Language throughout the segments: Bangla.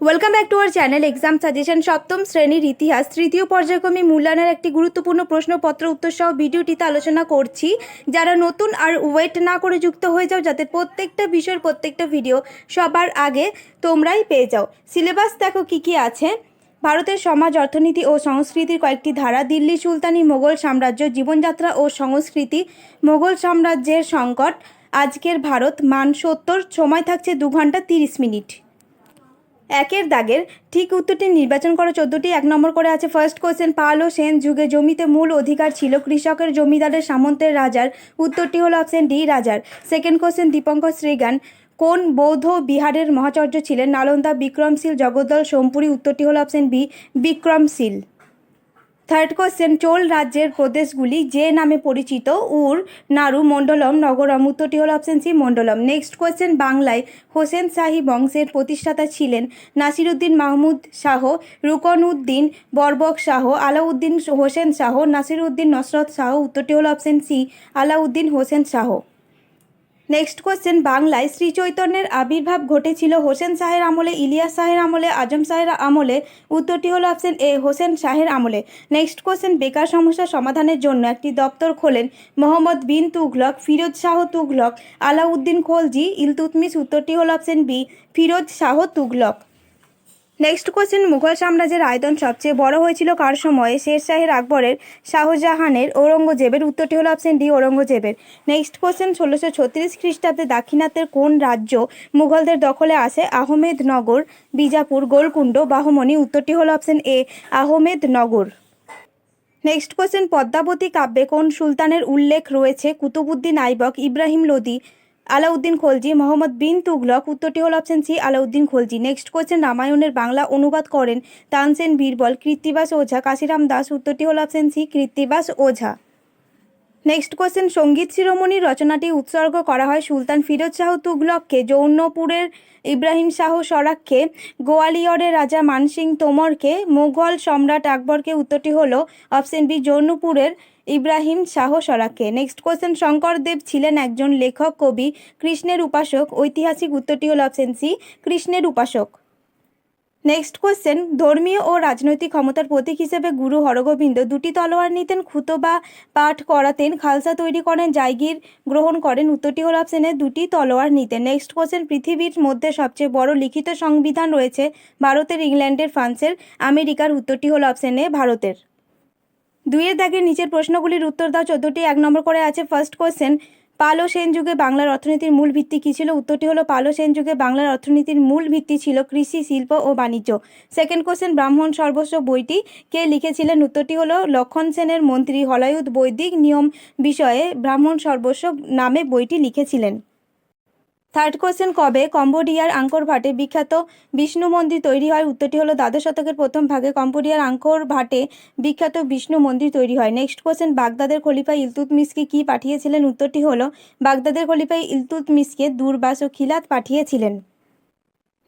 Welcome back to our channel exam suggestion সপ্তম শ্রেণির ইতিহাস তৃতীয় পর্যায়ক্রমে মূল্যায়নের একটি গুরুত্বপূর্ণ প্রশ্নপত্র উত্তর সহ ভিডিওটিতে আলোচনা করছি যারা নতুন আর ওয়েট না করে যুক্ত হয়ে যাও যাতে প্রত্যেকটা বিষয়ের প্রত্যেকটা ভিডিও সবার আগে তোমরাই পেয়ে যাও সিলেবাস দেখো কি কি আছে ভারতের সমাজ অর্থনীতি ও সংস্কৃতির কয়েকটি ধারা দিল্লি সুলতানি মোগল সাম্রাজ্য জীবনযাত্রা ও সংস্কৃতি, মোগল সাম্রাজ্যের সংকট, আজকের ভারত মান সত্তর, সময় থাকছে দু ঘণ্টা তিরিশ মিনিট। একের দাগের ঠিক উত্তরটি নির্বাচন করো। চোদ্দটি, এক নম্বর করে আছে ফার্স্ট কোশ্চেন পাল ও সেন যুগে জমিতে মূল অধিকার ছিল কৃষকের, জমিদারের, সামন্তের, রাজার। উত্তরটি হলো অপশন ডি রাজার। সেকেন্ড কোশ্চেন দীপঙ্কর শ্রীগান, কোন বৌদ্ধ বিহারের মহাচর্য ছিলেন? নালন্দা, বিক্রমশীল, জগদ্দল, সোমপুরি, উত্তরটি হলো option B Vikramshila. Third question Chola রাজ্যের প্রদেশগুলি যে নামে পরিচিত উর নাড়ু মণ্ডলম নগরম উত্তরটি হল অপশন সি মণ্ডলম নেক্সট কোশ্চেন বাংলায় হোসেন শাহী বংশের প্রতিষ্ঠাতা ছিলেন নাসিরুদ্দিন মাহমুদ শাহ রুকন উদ্দিন বরবক শাহ আলাউদ্দিন হোসেন শাহ নাসিরুদ্দিন নসরত শাহ উত্তরটি হল option C Alauddin Hossain Shah next question বাংলায় শ্রী চৈতন্যের আবির্ভাব ঘটেছিল হোসেন শাহের আমলে, ইলিয়াস শাহের আমলে, আজম শাহের আমলে। উত্তরটি হলো অপশন এ হোসেন শাহের আমলে। নেক্সট কোয়েশ্চেন বেকার সমস্যা সমাধানের জন্য একটি দপ্তর খোলেন মোহাম্মদ বিন তুঘলক, ফিরোজ শাহ তুঘলক, আলাউদ্দিন খোলজি ইলতুতমিস উত্তরটি হলো option B Firoz Shah Tughlaq next question Mughal সাম্রাজ্যের আয়তন সবচেয়ে বড় হয়েছিল কার সময়ে? শের শাহের আকবরের শাহজাহানের ঔরঙ্গজেবের উত্তরটি হলো অপশন ডি ঔরঙ্গজেবের। নেক্সট কোশ্চেন ষোলোশো ছত্রিশ খ্রিস্টাব্দে দাক্ষিণাত্যের কোন রাজ্য মুঘলদের দখলে আসে? আহমেদনগর, বিজাপুর, গোলকুণ্ড, বাহমণি, উত্তরটি হলো option A Ahmednagar. Next question Padmavati কাব্যে কোন সুলতানের উল্লেখ রয়েছে? কুতুবুদ্দিন আইবক, ইব্রাহিম লোদি আলাউদ্দিন খলজি, মোহাম্মদ বিন তুগলক উত্তরটি হল option C Alauddin Khalji. Next question রামায়ণের বাংলা অনুবাদ করেন তানসেন বীরবল, কৃত্তিবাস ওঝা, কাশিরাম দাস উত্তরটি হল option C Krittibas Ojha. Next question সংগীত শিরোমণির রচনাটি উৎসর্গ করা হয় সুলতান ফিরোজ শাহ তুগলককে জৌনপুরের ইব্রাহিম শাহ সরাককে গোয়ালিয়রের রাজা মানসিং তোমরকে, মুঘল সম্রাট আকবরকে উত্তরটি হল অপশন বি জৌনপুরের ইব্রাহিম শাহ সরাককে। নেক্সট কোশ্চেন শঙ্করদেব ছিলেন একজন লেখক, কবি, কৃষ্ণের উপাসক, ঐতিহাসিক উত্তরটি হল অপশন সি কৃষ্ণের উপাসক। নেক্সট কোয়েশ্চেন ধর্মীয় ও রাজনৈতিক ক্ষমতার প্রতীক হিসেবে গুরু হরগোবিন্দ দুটি তলোয়ার নিতেন, খুতো বা পাঠ করাতেন, খালসা তৈরি করেন জায়গির গ্রহণ করেন, উত্তরটি হল অপশনে দুটি তলোয়ার নিতেন। নেক্সট কোশ্চেন পৃথিবীর মধ্যে সবচেয়ে বড় লিখিত সংবিধান রয়েছে, ভারতের, ইংল্যান্ডের, ফ্রান্সের, আমেরিকার, উত্তরটি হল অপশনে ভারতের। দুইয়ের দাগের নিচের প্রশ্নগুলির উত্তর দাও। চোদ্দটি এক নম্বর করে আছে ফার্স্ট কোশ্চেন পাল সেন যুগে বাংলার অর্থনীতির মূল ভিত্তি কী ছিল? উত্তরটি হলো, পাল সেন যুগে বাংলার অর্থনীতির মূল ভিত্তি ছিল কৃষি, শিল্প ও বাণিজ্য। সেকেন্ড কোশ্চেন ব্রাহ্মণ সর্বস্ব বইটি কে লিখেছিলেন? উত্তরটি হলো, লক্ষণ সেনের মন্ত্রী হলায়ুদ বৈদিক নিয়ম বিষয়ে ব্রাহ্মণ সর্বস্ব নামে বইটি লিখেছিলেন। থার্ড কোশ্চেন কবে কম্বোডিয়ার আঙ্কর ভাটে বিখ্যাত বিষ্ণু মন্দির তৈরি হয়? উত্তরটি হলো দ্বাদশ শতকের প্রথম ভাগে কম্বোডিয়ার আঙ্কর ভাটে বিখ্যাত বিষ্ণু মন্দির তৈরি হয়। নেক্সট কোশ্চেন বাগদাদের খলিফা ইলতুতমিসকে কি পাঠিয়েছিলেন? উত্তরটি হলো, বাগদাদের খলিফা ইলতুতমিসকে দুর্বাস ও খিলাত পাঠিয়েছিলেন।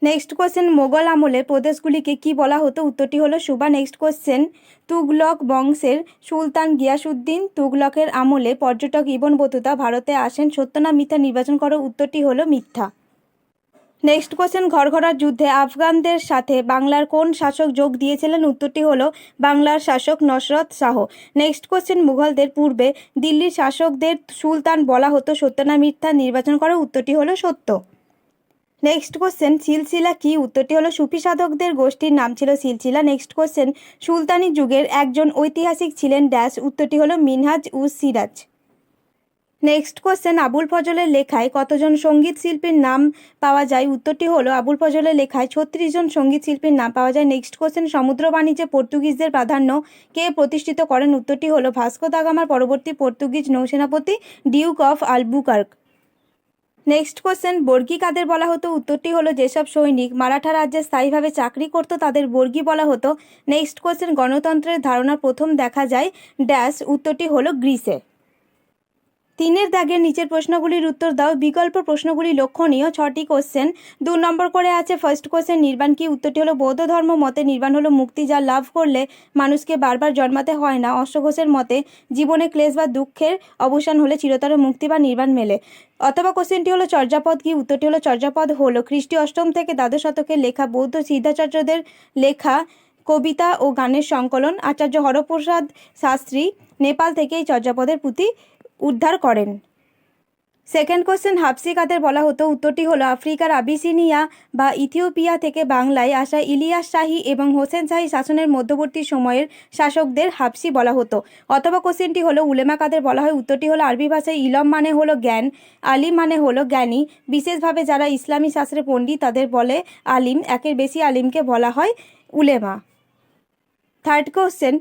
নেক্সট কোশ্চেন মোগল আমলে প্রদেশগুলিকে কি বলা হতো? উত্তরটি হলো সুবা। নেক্সট কোশ্চেন তুগলক বংশের সুলতান গিয়াসুদ্দিন তুগলকের আমলে পর্যটক ইবন বতুতা ভারতে আসেন। সত্য না মিথ্যা? নির্বাচন করো। উত্তরটি হলো মিথ্যা। নেক্সট কোশ্চেন ঘরঘরার যুদ্ধে আফগানদের সাথে বাংলার কোন শাসক যোগ দিয়েছিলেন? উত্তরটি হলো বাংলার শাসক নসরত শাহ। নেক্সট কোশ্চেন মুঘলদের পূর্বে দিল্লির শাসকদের সুলতান বলা হতো সত্য না মিথ্যা? নির্বাচন করো। উত্তরটি হলো সত্য। নেক্সট কোশ্চেন সিলসিলা কি? উত্তরটি হলো, সুফি সাধকদের গোষ্ঠীর নাম ছিল সিলসিলা। নেক্সট কোশ্চেন সুলতানি যুগের একজন ঐতিহাসিক ছিলেন ড্যাশ। উত্তরটি হলো, মিনহাজ উস সিরাজ। নেক্সট কোশ্চেন আবুল ফজলের লেখায় কতজন সংগীত শিল্পীর নাম পাওয়া যায়? উত্তরটি হলো, আবুল ফজলের লেখায় ছত্রিশ জন সংগীত শিল্পীর নাম পাওয়া যায়। নেক্সট কোশ্চেন সমুদ্র বাণিজ্যে পর্তুগিজদের প্রাধান্য কে প্রতিষ্ঠিত করেন? উত্তরটি হলো, ভাস্কো দাগামার পরবর্তী Portuguese নৌসেনাপতি duke of Albuquerque next question বর্গী কাদের বলা হতো? উত্তরটি হলো, যেসব সৈনিক মারাঠা রাজ্যে স্থায়ীভাবে চাকরি করত, তাদের বর্গী বলা হতো। নেক্সট কোশ্চেন গণতন্ত্রের ধারণা প্রথম দেখা যায় ড্যাশ উত্তরটি হলো, গ্রিসে। তিনের দাগের নিচের প্রশ্নগুলির উত্তর দাও। বিকল্প প্রশ্নগুলি লক্ষণীয়। ছটি কোশ্চেন দু নম্বর করে আছে ফার্স্ট কোশ্চেন নির্বাণ কি? উত্তরটি হলো বৌদ্ধ ধর্ম, মতে নির্বাণ হলো মুক্তি যা লাভ করলে মানুষকে বারবার জন্মাতে হয় না। অশ্বঘোষের মতে জীবনে ক্লেশ বা দুঃখের অবসান হলে চিরতর মুক্তি বা নির্বাণ মেলে। অথবা কোশ্চেনটি হলো চর্যাপদ কি? উত্তরটি হলো চর্যাপদ হলো। খ্রিস্টীয় অষ্টম থেকে দ্বাদশ শতকের লেখা বৌদ্ধ সিদ্ধাচার্যদের লেখা কবিতা ও গানের সংকলন। আচার্য হরপ্রসাদ শাস্ত্রী, নেপাল থেকে এই চর্যাপদের পুঁথি উদ্ধার করেন। সেকেন্ড কোশ্চেন হাফসি কাদের বলা হতো, উত্তরটি হলো, আফ্রিকার আবিসিনিয়া বা ইথিওপিয়া থেকে বাংলায় আসা ইলিয়াস শাহী এবং হোসেন শাহী শাসনের মধ্যবর্তী সময়ের শাসকদের হাফসি বলা হতো। অথবা কোশ্চেনটি হলো উলেমা কাদের বলা হয়, উত্তরটি হলো, আরবি ভাষায় ইলম মানে হলো জ্ঞান, আলিম মানে হলো জ্ঞানী। বিশেষভাবে যারা ইসলামী শাস্ত্রে পণ্ডিত, তাদের বলে আলিম, একের বেশি আলিমকে বলা হয় উলেমা। থার্ড কোশ্চেন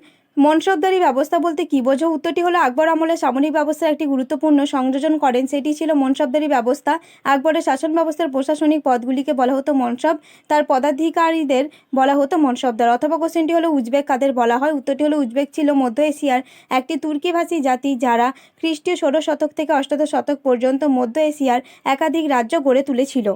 মনসবদারি ব্যবস্থা বলতে কী বোঝো? উত্তরটি হলো আকবর আমলে সামরিক ব্যবস্থার একটি গুরুত্বপূর্ণ সংযোজন করেন। সেটি ছিল মনসবদারি ব্যবস্থা। আকবরের শাসন ব্যবস্থার প্রশাসনিক পদগুলিকে বলা হতো মনসব তার পদাধিকারীদের বলা হতো মনসবদার অথবা কোশ্চেনটি হলো উজবেক কাদের বলা হয়? উত্তরটি হলো উজবেক ছিল মধ্য এশিয়ার একটি তুর্কিভাষী জাতি যারা খ্রিস্টীয় ষোড়শ শতক থেকে অষ্টাদশ শতক পর্যন্ত মধ্য এশিয়ার একাধিক রাজ্য গড়ে তুলেছিল।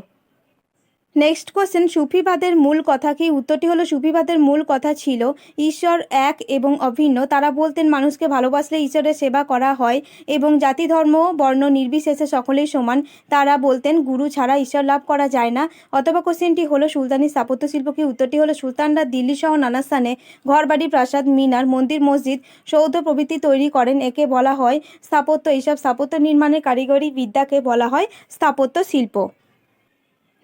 নেক্সট কোশ্চেন সুফিবাদের মূল কথা কি? উত্তরটি হলো, সুফিবাদের মূল কথা ছিল, ঈশ্বর এক এবং অভিন্ন। তারা বলতেন, মানুষকে ভালোবাসলে ঈশ্বরের সেবা করা হয় এবং জাতি, ধর্ম, বর্ণ নির্বিশেষে সকলেই সমান। তারা বলতেন, গুরু ছাড়া ঈশ্বর লাভ করা যায় না। অথবা কোশ্চেনটি হলো, সুলতানি স্থাপত্য শিল্প কি? উত্তরটি হলো, সুলতানরা দিল্লি সহ নানা স্থানে ঘরবাড়ি, প্রাসাদ, মিনার, মন্দির, মসজিদ, সৌধ প্রভৃতি তৈরি করেন। একে বলা হয় স্থাপত্য। এইসব স্থাপত্য নির্মাণের কারিগরি বিদ্যাকে বলা হয় স্থাপত্য শিল্প।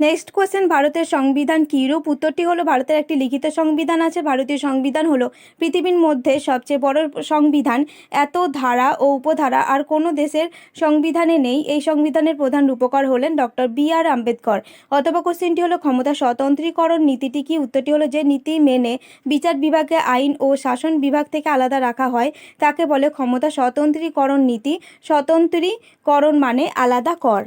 নেক্সট কোশ্চেন ভারতের সংবিধান কী রূপ উত্তরটি হলো, ভারতের একটি লিখিত সংবিধান আছে, ভারতীয় সংবিধান হলো পৃথিবীর মধ্যে সবচেয়ে বড় সংবিধান। এত ধারা ও উপধারা আর কোনো দেশের সংবিধানে নেই। এই সংবিধানের প্রধান রূপকার হলেন ডক্টর বি আর আম্বেদকর। অথবা কোশ্চেনটি হলো, ক্ষমতা স্বতন্ত্রীকরণ নীতিটি কি? উত্তরটি হলো, যে নীতি মেনে বিচার বিভাগে আইন ও শাসন বিভাগ থেকে আলাদা রাখা হয়, তাকে বলে ক্ষমতা স্বতন্ত্রীকরণ নীতি। স্বতন্ত্রীকরণ মানে আলাদা কর।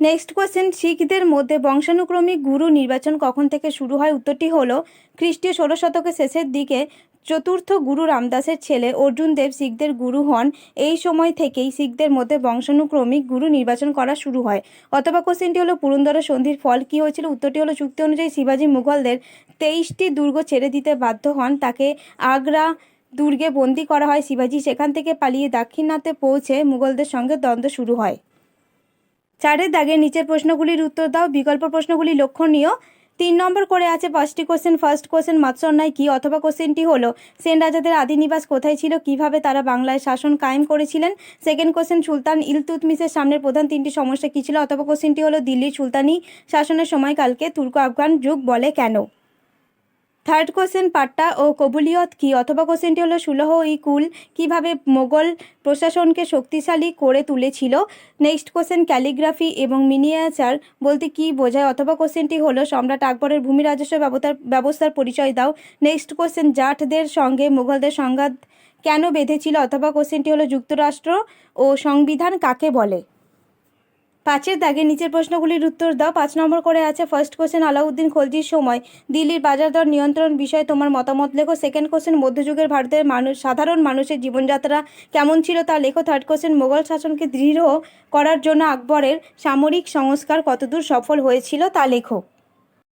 নেক্সট কোশ্চেন শিখদের মধ্যে বংশানুক্রমিক গুরু নির্বাচন কখন থেকে শুরু হয়? উত্তরটি হলো, খ্রিস্টীয় ষোলো শতকের শেষের দিকে চতুর্থ গুরু রামদাসের ছেলে অর্জুন দেব শিখদের গুরু হন। এই সময় থেকেই শিখদের মধ্যে বংশানুক্রমিক গুরু নির্বাচন করা শুরু হয়। অথবা কোশ্চেনটি হলো, পুরন্দর সন্ধির ফল কী হয়েছিল? উত্তরটি হলো, চুক্তি অনুযায়ী শিবাজী মুঘলদের তেইশটি দুর্গ ছেড়ে দিতে বাধ্য হন। তাকে আগ্রা দুর্গে বন্দি করা হয়। শিবাজি সেখান থেকে পালিয়ে দাক্ষিণাতে পৌঁছে মুঘলদের সঙ্গে দ্বন্দ্ব শুরু হয়। চারের দাগের নিচের প্রশ্নগুলির উত্তর দাও, বিকল্প প্রশ্নগুলি লক্ষণীয় তিন নম্বর করে আছে পাঁচটি কোশ্চেন ফার্স্ট কোশ্চেন মাৎসন্যায় কী? অথবা কোশ্চেনটি হলো, সেন রাজাদের আদি নিবাস কোথায় ছিল? কীভাবে তারা বাংলায় শাসন কায়েম করেছিলেন? সেকেন্ড কোশ্চেন সুলতান ইলতুতমিসের সামনের প্রধান তিনটি সমস্যা কী ছিল? অথবা কোশ্চেনটি হলো, দিল্লির সুলতানি শাসনের সময়কালকে তুর্ক আফগান যুগ বলে কেন? থার্ড কোশ্চেন পাট্টা ও কবুলিয়ত কি? অথবা কোশ্চেনটি হলো, সুলহ ই কুল কীভাবে মোগল প্রশাসনকে শক্তিশালী করে তুলেছিল? নেক্সট কোশ্চেন ক্যালিগ্রাফি এবং মিনিয়েচার বলতে কি বোঝায়? অথবা কোশ্চেনটি হলো, সম্রাট আকবরের ভূমি রাজস্ব ব্যবস্থার ব্যবস্থার পরিচয় দাও। নেক্সট কোশ্চেন জাটদের সঙ্গে মুঘলদের সংঘাত কেন বেঁধেছিল? অথবা কোশ্চেনটি হলো, যুক্তরাষ্ট্র ও সংবিধান কাকে বলে? পাঁচের দাগে নিচের প্রশ্নগুলির উত্তর দাও। পাঁচ নম্বর করে আছে ফার্স্ট কোশ্চেন আলাউদ্দিন খলজির সময়। দিল্লির বাজার দর নিয়ন্ত্রণ বিষয়ে তোমার মতামত লেখো। সেকেন্ড কোশ্চেন মধ্যযুগের ভারতের মানুষ, সাধারণ মানুষের জীবনযাত্রা কেমন ছিল তা লেখো। থার্ড কোশ্চেন মোগল শাসনকে দৃঢ় করার জন্য আকবরের সামরিক সংস্কার কতদূর সফল হয়েছিল তা লেখো।